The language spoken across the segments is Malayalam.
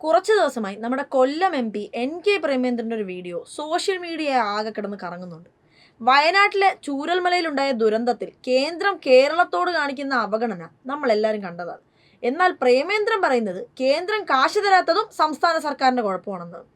കുറച്ച് ദിവസമായി നമ്മുടെ Kollam M P N K പ്രേമേന്ദ്രന്റെ ഒരു വീഡിയോ സോഷ്യൽ മീഡിയ ആകെ കിടന്ന് കറങ്ങുന്നുണ്ട്. വയനാട്ടിലെ ചൂരൽമലയിലുണ്ടായ ദുരന്തത്തിൽ കേന്ദ്രം കേരളത്തോട് കാണിക്കുന്ന അവഗണന നമ്മളെല്ലാവരും കണ്ടതാണ്. എന്നാൽ പ്രേമേന്ദ്രൻ പറയുന്നത് കേന്ദ്രം കാശ് തരാത്തതും സംസ്ഥാന സർക്കാരിന്റെ കുഴപ്പമാണെന്നാണ്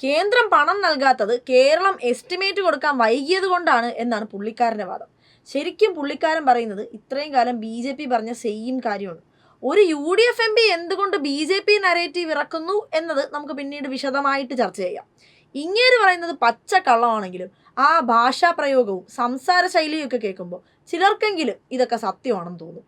കേന്ദ്രം പണം നൽകാത്തത് കേരളം എസ്റ്റിമേറ്റ് കൊടുക്കാൻ വൈകിയത് കൊണ്ടാണ് എന്നാണ് പുള്ളിക്കാരന്റെ വാദം. ശരിക്കും പുള്ളിക്കാരൻ പറയുന്നത് ഇത്രയും കാലം ബി ജെ പി പറഞ്ഞ സെയിം കാര്യമാണ്. ഒരു U D F M P എന്തുകൊണ്ട് ബി ജെ പി നരേറ്റീവ് ഇറക്കുന്നു എന്നത് നമുക്ക് പിന്നീട് വിശദമായിട്ട് ചർച്ച ചെയ്യാം. ഇങ്ങേര് പറയുന്നത് പച്ച കള്ളമാണെങ്കിലും ആ ഭാഷാ പ്രയോഗവും സംസാര ഒക്കെ കേൾക്കുമ്പോൾ ചിലർക്കെങ്കിലും ഇതൊക്കെ സത്യമാണെന്ന് തോന്നും.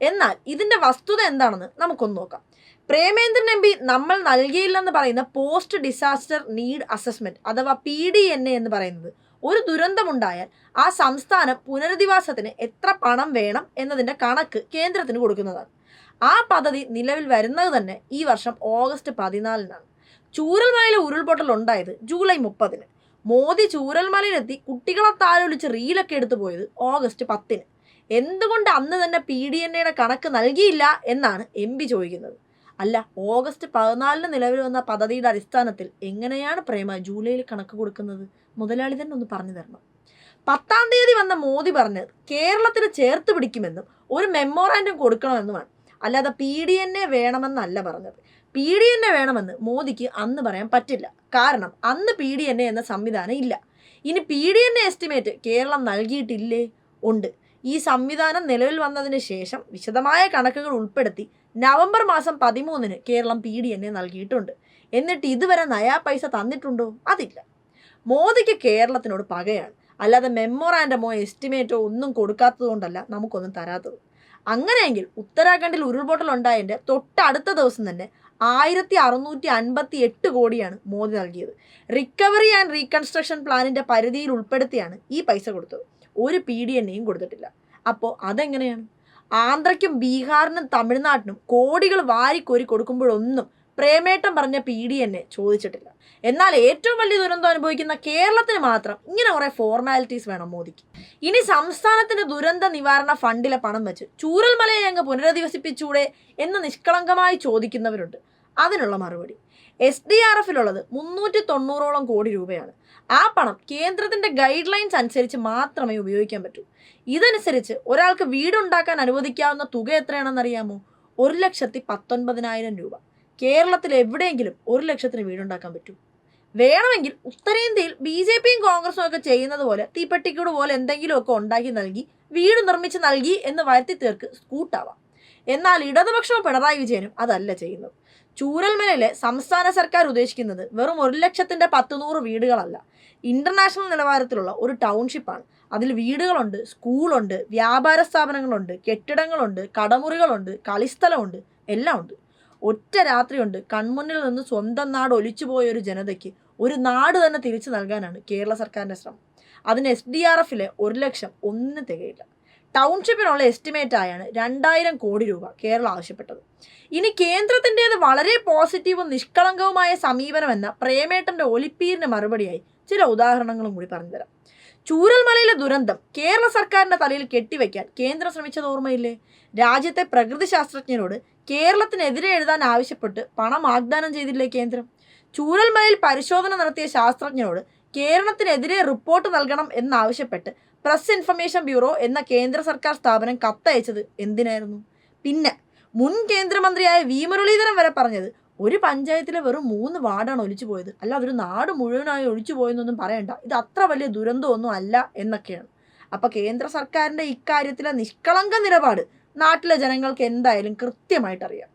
എന്നാൽ ഇതിന്റെ വസ്തുത എന്താണെന്ന് നമുക്കൊന്ന് നോക്കാം. പ്രേമേന്ദ്രൻ എം പി നമ്മൾ നൽകിയില്ലെന്ന് പറയുന്ന പോസ്റ്റ് ഡിസാസ്റ്റർ നീഡ് അസസ്മെന്റ് അഥവാ പി ഡി എൻ എ എന്ന് പറയുന്നത് ഒരു ദുരന്തമുണ്ടായാൽ ആ സംസ്ഥാനം പുനരധിവാസത്തിന് എത്ര പണം വേണം എന്നതിന്റെ കണക്ക് കേന്ദ്രത്തിന് കൊടുക്കുന്നതാണ്. ആ പദ്ധതി നിലവിൽ വരുന്നത് തന്നെ ഈ വർഷം ഓഗസ്റ്റ് പതിനാലിനാണ്. ചൂരൽമലയിലെ ഉരുൾപൊട്ടൽ ഉണ്ടായത് ജൂലൈ മുപ്പതിന്. മോദി ചൂരൽമലയിലെത്തി കുട്ടികളെ താലോലിച്ച് റീലൊക്കെ എടുത്തു പോയത് ഓഗസ്റ്റ് പത്തിന്. എന്തുകൊണ്ട് അന്ന് തന്നെ പി ഡി എൻ എയുടെ കണക്ക് നൽകിയില്ല എന്നാണ് എം പി ചോദിക്കുന്നത്. അല്ല ഓഗസ്റ്റ് പതിനാലിന് നിലവിൽ വന്ന പദ്ധതിയുടെ അടിസ്ഥാനത്തിൽ എങ്ങനെയാണ് പ്രേമ ജൂലൈയിൽ കണക്ക് കൊടുക്കുന്നത്? മുതലാളി തന്നെ ഒന്ന് പറഞ്ഞു തരണം. പത്താം തീയതി വന്ന മോദി പറഞ്ഞത് കേരളത്തിന് ചേർത്ത് പിടിക്കുമെന്നും ഒരു മെമ്മോറാൻഡം കൊടുക്കണമെന്നുമാണ് അല്ലാതെ പി ഡി എൻ എ വേണമെന്നല്ല പറഞ്ഞത്. പി ഡി എൻ എ വേണമെന്ന് മോദിക്ക് അന്ന് പറയാൻ പറ്റില്ല. കാരണം അന്ന് പി ഡി എൻ എ എന്ന സംവിധാനം ഇല്ല. ഇനി P D N A estimate Kerala നൽകിയിട്ടില്ലേ? ഉണ്ട്. ഈ സംവിധാനം നിലവിൽ വന്നതിന് ശേഷം വിശദമായ കണക്കുകൾ ഉൾപ്പെടുത്തി നവംബർ മാസം പതിമൂന്നിന് Kerala P D N A നൽകിയിട്ടുണ്ട്. എന്നിട്ട് ഇതുവരെ നയാ പൈസ തന്നിട്ടുണ്ടോ? അതില്ല. മോദിക്ക് കേരളത്തിനോട് പകയാണ്. അല്ലാതെ മെമ്മോറാൻഡമോ എസ്റ്റിമേറ്റോ ഒന്നും കൊടുക്കാത്തത് കൊണ്ടല്ല നമുക്കൊന്നും തരാത്തത്. അങ്ങനെയെങ്കിൽ ഉത്തരാഖണ്ഡിൽ ഉരുൾപൊട്ടൽ ഉണ്ടായതിന്റെ തൊട്ടടുത്ത ദിവസം തന്നെ ആയിരത്തി അറുന്നൂറ്റി അൻപത്തി എട്ട് കോടിയാണ് മോദി നൽകിയത്. റിക്കവറി ആൻഡ് റീകൺസ്ട്രക്ഷൻ പ്ലാനിന്റെ പരിധിയിൽ ഉൾപ്പെടുത്തിയാണ് ഈ പൈസ കൊടുത്തത്. ഒരു പി ഡി എന്നെയും കൊടുത്തിട്ടില്ല. അപ്പോൾ അതെങ്ങനെയാണ്? ആന്ധ്രയ്ക്കും ബീഹാറിനും തമിഴ്നാട്ടിനും കോടികൾ വാരിക്കോരി കൊടുക്കുമ്പോഴൊന്നും പ്രേമേട്ടം പറഞ്ഞ പി ഡി എന്നെ ചോദിച്ചിട്ടില്ല. എന്നാൽ ഏറ്റവും വലിയ ദുരന്തം അനുഭവിക്കുന്ന കേരളത്തിന് മാത്രം ഇങ്ങനെ കുറേ ഫോർമാലിറ്റീസ് വേണം മോദിക്ക്. ഇനി സംസ്ഥാനത്തിന്റെ ദുരന്ത നിവാരണ ഫണ്ടിലെ പണം വെച്ച് ചൂരൽമലയെ ഞങ്ങൾ പുനരധിവസിപ്പിച്ചൂടെ എന്ന് നിഷ്കളങ്കമായി ചോദിക്കുന്നവരുണ്ട്. അതിനുള്ള മറുപടി. എസ് ഡി ആർ എഫിലുള്ളത് മുന്നൂറ്റി തൊണ്ണൂറോളം കോടി രൂപയാണ്. ആ പണം കേന്ദ്രത്തിന്റെ ഗൈഡ് ലൈൻസ് അനുസരിച്ച് മാത്രമേ ഉപയോഗിക്കാൻ പറ്റൂ. ഇതനുസരിച്ച് ഒരാൾക്ക് വീടുണ്ടാക്കാൻ അനുവദിക്കാവുന്ന തുക എത്രയാണെന്നറിയാമോ? ഒരു ലക്ഷത്തി പത്തൊൻപതിനായിരം രൂപ. കേരളത്തിൽ എവിടെയെങ്കിലും ഒരു ലക്ഷത്തിന് വീടുണ്ടാക്കാൻ പറ്റൂ. വേണമെങ്കിൽ ഉത്തരേന്ത്യയിൽ ബി ജെ പിയും കോൺഗ്രസും ഒക്കെ ചെയ്യുന്നത് പോലെ തീപ്പെട്ടിക്കൂട് പോലെ എന്തെങ്കിലുമൊക്കെ ഉണ്ടാക്കി നൽകി വീട് നിർമ്മിച്ച് നൽകി എന്ന് വരുത്തി തീർക്ക് സ്കൂട്ടാവാം. എന്നാൽ ഇടതുപക്ഷവും പിണറായി വിജയനും അതല്ല ചെയ്യുന്നത്. ചൂരൽമലയിലെ സംസ്ഥാന സർക്കാർ ഉദ്ദേശിക്കുന്നത് വെറും ഒരു ലക്ഷത്തിന്റെ പത്ത് നൂറ് വീടുകളല്ല. ഇന്റർനാഷണൽ നിലവാരത്തിലുള്ള ഒരു ടൗൺഷിപ്പാണ് അതിൽ വീടുകളുണ്ട് സ്കൂളുണ്ട് വ്യാപാര സ്ഥാപനങ്ങളുണ്ട് കെട്ടിടങ്ങളുണ്ട് കടമുറികളുണ്ട് കളിസ്ഥലമുണ്ട് എല്ലാം ഉണ്ട് ഒറ്റ രാത്രിയുണ്ട് കൺമുന്നിൽ നിന്ന് സ്വന്തം നാട് ഒലിച്ചുപോയ ഒരു ജനതയ്ക്ക് ഒരു നാട് തന്നെ തിരിച്ചു നൽകാനാണ് കേരള സർക്കാരിന്റെ ശ്രമം. അതിന് എസ് ഡി ആർ എഫിലെ ഒരു ലക്ഷം ഒന്നും തികയില്ല. ടൗൺഷിപ്പിനുള്ള എസ്റ്റിമേറ്റ് ആയാണ് രണ്ടായിരം കോടി രൂപ കേരളം ആവശ്യപ്പെട്ടത്. ഇനി കേന്ദ്രത്തിന്റേത് വളരെ പോസിറ്റീവും നിഷ്കളങ്കവുമായ സമീപനമെന്ന പ്രേമേട്ടന്റെ ഒലിപ്പീരിന് മറുപടിയായി ചില ഉദാഹരണങ്ങളും കൂടി പറഞ്ഞുതരാം. ചൂരൽമലയിലെ ദുരന്തം കേരള സർക്കാരിന്റെ തലയിൽ കെട്ടിവെക്കാൻ കേന്ദ്രം ശ്രമിച്ചത് ഓർമ്മയില്ലേ? രാജ്യത്തെ പ്രകൃതി ശാസ്ത്രജ്ഞരോട് കേരളത്തിനെതിരെ എഴുതാൻ ആവശ്യപ്പെട്ട് പണം വാഗ്ദാനം ചെയ്തില്ലേ കേന്ദ്രം? ചൂരൽമലയിൽ പരിശോധന നടത്തിയ ശാസ്ത്രജ്ഞരോട് കേരളത്തിനെതിരെ റിപ്പോർട്ട് നൽകണം എന്നാവശ്യപ്പെട്ട് പ്രസ് ഇൻഫർമേഷൻ ബ്യൂറോ എന്ന കേന്ദ്ര സർക്കാർ സ്ഥാപനം കത്തയച്ചത് എന്തിനായിരുന്നു? പിന്നെ മുൻ കേന്ദ്രമന്ത്രിയായ വി മുരളീധരൻ വരെ പറഞ്ഞത് ഒരു പഞ്ചായത്തിലെ വെറും മൂന്ന് വാർഡാണ് ഒലിച്ചു പോയത്. അല്ല അതൊരു നാട് മുഴുവനായി ഒഴിച്ചു പോയെന്നൊന്നും പറയണ്ട. ഇത് അത്ര വലിയ ദുരന്തമൊന്നും അല്ല എന്നൊക്കെയാണ്. അപ്പോൾ കേന്ദ്ര സർക്കാരിന്റെ ഇക്കാര്യത്തിലെ നിഷ്കളങ്ക നിലപാട് നാട്ടിലെ ജനങ്ങൾക്ക് എന്തായാലും കൃത്യമായിട്ട് അറിയാം